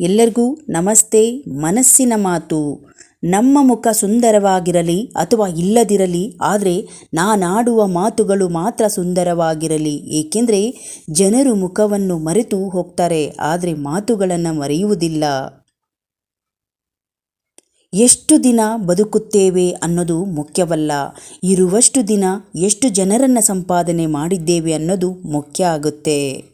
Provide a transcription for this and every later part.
ಎಲ್ಲರಿಗೂ ನಮಸ್ತೆ, ಮನಸ್ಸಿನ ಮಾತು. ನಮ್ಮ ಮುಖ ಸುಂದರವಾಗಿರಲಿ ಅಥವಾ ಇಲ್ಲದಿರಲಿ, ಆದರೆ ನಾನಾಡುವ ಮಾತುಗಳು ಮಾತ್ರ ಸುಂದರವಾಗಿರಲಿ. ಏಕೆಂದರೆ ಜನರು ಮುಖವನ್ನು ಮರೆತು ಹೋಗ್ತಾರೆ, ಆದರೆ ಮಾತುಗಳನ್ನು ಮರೆಯುವುದಿಲ್ಲ. ಎಷ್ಟು ದಿನ ಬದುಕುತ್ತೇವೆ ಅನ್ನೋದು ಮುಖ್ಯವಲ್ಲ. ಇರುವಷ್ಟು ದಿನ ಎಷ್ಟು ಜನರನ್ನು ಸಂಪಾದನೆ ಮಾಡಿದ್ದೇವೆ ಅನ್ನೋದು ಮುಖ್ಯ ಆಗುತ್ತೆ.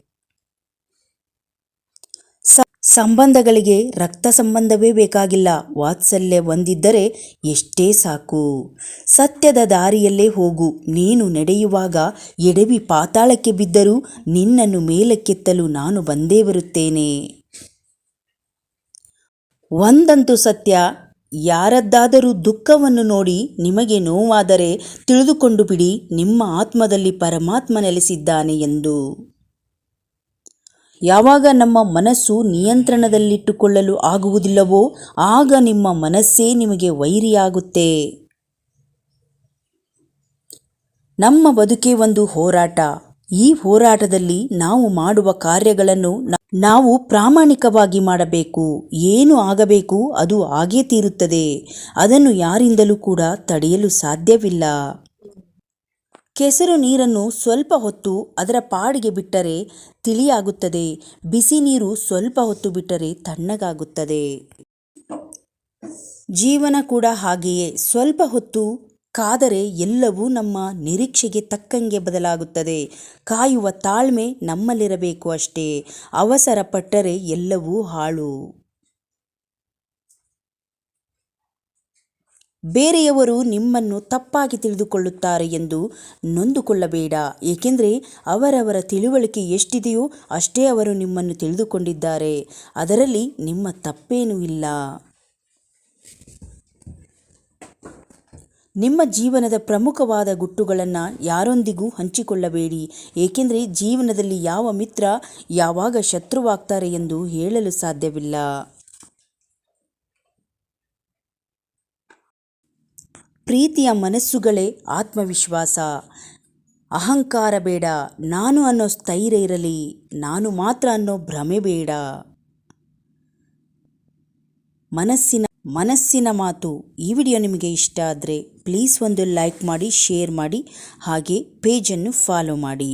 ಸಂಬಂಧಗಳಿಗೆ ರಕ್ತ ಸಂಬಂಧವೇ ಬೇಕಾಗಿಲ್ಲ. ವಾತ್ಸಲ್ಯ ಒಂದಿದ್ದರೆ ಎಷ್ಟೇ ಸಾಕು. ಸತ್ಯದ ದಾರಿಯಲ್ಲೇ ಹೋಗು. ನೀನು ನಡೆಯುವಾಗ ಎಡವಿ ಪಾತಾಳಕ್ಕೆ ಬಿದ್ದರೂ ನಿನ್ನನ್ನು ಮೇಲಕ್ಕೆತ್ತಲು ನಾನು ಬಂದೇ ಬರುತ್ತೇನೆ. ಒಂದಂತೂ ಸತ್ಯ. ಯಾರದ್ದಾದರೂ ದುಃಖವನ್ನು ನೋಡಿ ನಿಮಗೆ ನೋವಾದರೆ ತಿಳಿದುಕೊಂಡು ಬಿಡಿ. ನಿಮ್ಮ ಆತ್ಮದಲ್ಲಿ ಪರಮಾತ್ಮ ನೆಲೆಸಿದ್ದಾನೆ ಎಂದು. ಯಾವಾಗ ನಮ್ಮ ಮನಸ್ಸು ನಿಯಂತ್ರಣದಲ್ಲಿಟ್ಟುಕೊಳ್ಳಲು ಆಗುವುದಿಲ್ಲವೋ ಆಗ ನಿಮ್ಮ ಮನಸ್ಸೇ ನಿಮಗೆ ವೈರಿಯಾಗುತ್ತೆ. ನಮ್ಮ ಬದುಕೇ ಒಂದು ಹೋರಾಟ. ಈ ಹೋರಾಟದಲ್ಲಿ ನಾವು ಮಾಡುವ ಕಾರ್ಯಗಳನ್ನು ನಾವು ಪ್ರಾಮಾಣಿಕವಾಗಿ ಮಾಡಬೇಕು. ಏನು ಆಗಬೇಕು ಅದು ಆಗೇ ತೀರುತ್ತದೆ. ಅದನ್ನು ಯಾರಿಂದಲೂ ಕೂಡ ತಡೆಯಲು ಸಾಧ್ಯವಿಲ್ಲ. ಕೆಸರು ನೀರನ್ನು ಸ್ವಲ್ಪ ಹೊತ್ತು ಅದರ ಪಾಡಿಗೆ ಬಿಟ್ಟರೆ ತಿಳಿಯಾಗುತ್ತದೆ. ಬಿಸಿ ನೀರು ಸ್ವಲ್ಪ ಹೊತ್ತು ಬಿಟ್ಟರೆ ತಣ್ಣಗಾಗುತ್ತದೆ. ಜೀವನ ಕೂಡ ಹಾಗೆಯೇ. ಸ್ವಲ್ಪ ಹೊತ್ತು ಕಾದರೆ ಎಲ್ಲವೂ ನಮ್ಮ ನಿರೀಕ್ಷೆಗೆ ತಕ್ಕಂಗೆ ಬದಲಾಗುತ್ತದೆ. ಕಾಯುವ ತಾಳ್ಮೆ ನಮ್ಮಲ್ಲಿರಬೇಕು ಅಷ್ಟೇ. ಅವಸರ ಪಟ್ಟರೆ ಎಲ್ಲವೂ ಹಾಳು. ಬೇರೆಯವರು ನಿಮ್ಮನ್ನು ತಪ್ಪಾಗಿ ತಿಳಿದುಕೊಳ್ಳುತ್ತಾರೆ ಎಂದು ನೊಂದುಕೊಳ್ಳಬೇಡ. ಏಕೆಂದರೆ ಅವರವರ ತಿಳುವಳಿಕೆ ಎಷ್ಟಿದೆಯೋ ಅಷ್ಟೇ ಅವರು ನಿಮ್ಮನ್ನು ತಿಳಿದುಕೊಂಡಿದ್ದಾರೆ. ಅದರಲ್ಲಿ ನಿಮ್ಮ ತಪ್ಪೇನೂ ಇಲ್ಲ. ನಿಮ್ಮ ಜೀವನದ ಪ್ರಮುಖವಾದ ಗುಟ್ಟುಗಳನ್ನು ಯಾರೊಂದಿಗೂ ಹಂಚಿಕೊಳ್ಳಬೇಡಿ. ಏಕೆಂದರೆ ಜೀವನದಲ್ಲಿ ಯಾವ ಮಿತ್ರ ಯಾವಾಗ ಶತ್ರುವಾಗ್ತಾರೆ ಎಂದು ಹೇಳಲು ಸಾಧ್ಯವಿಲ್ಲ. ಪ್ರೀತಿಯ ಮನಸ್ಸುಗಳೇ ಆತ್ಮವಿಶ್ವಾಸ. ಅಹಂಕಾರ ಬೇಡ, ನಾನು ಅನ್ನೋ ಸ್ಥೈರ್ಯ ಇರಲಿ, ನಾನು ಮಾತ್ರ ಅನ್ನೋ ಭ್ರಮೆ ಬೇಡ. ಮನಸ್ಸಿನ ಮನಸ್ಸಿನ ಮಾತು ಈ ವಿಡಿಯೋ ನಿಮಗೆ ಇಷ್ಟ ಆದರೆ ಪ್ಲೀಸ್ ಒಂದು ಲೈಕ್ ಮಾಡಿ ಶೇರ್ ಮಾಡಿ, ಹಾಗೆ ಪೇಜನ್ನು ಫಾಲೋ ಮಾಡಿ.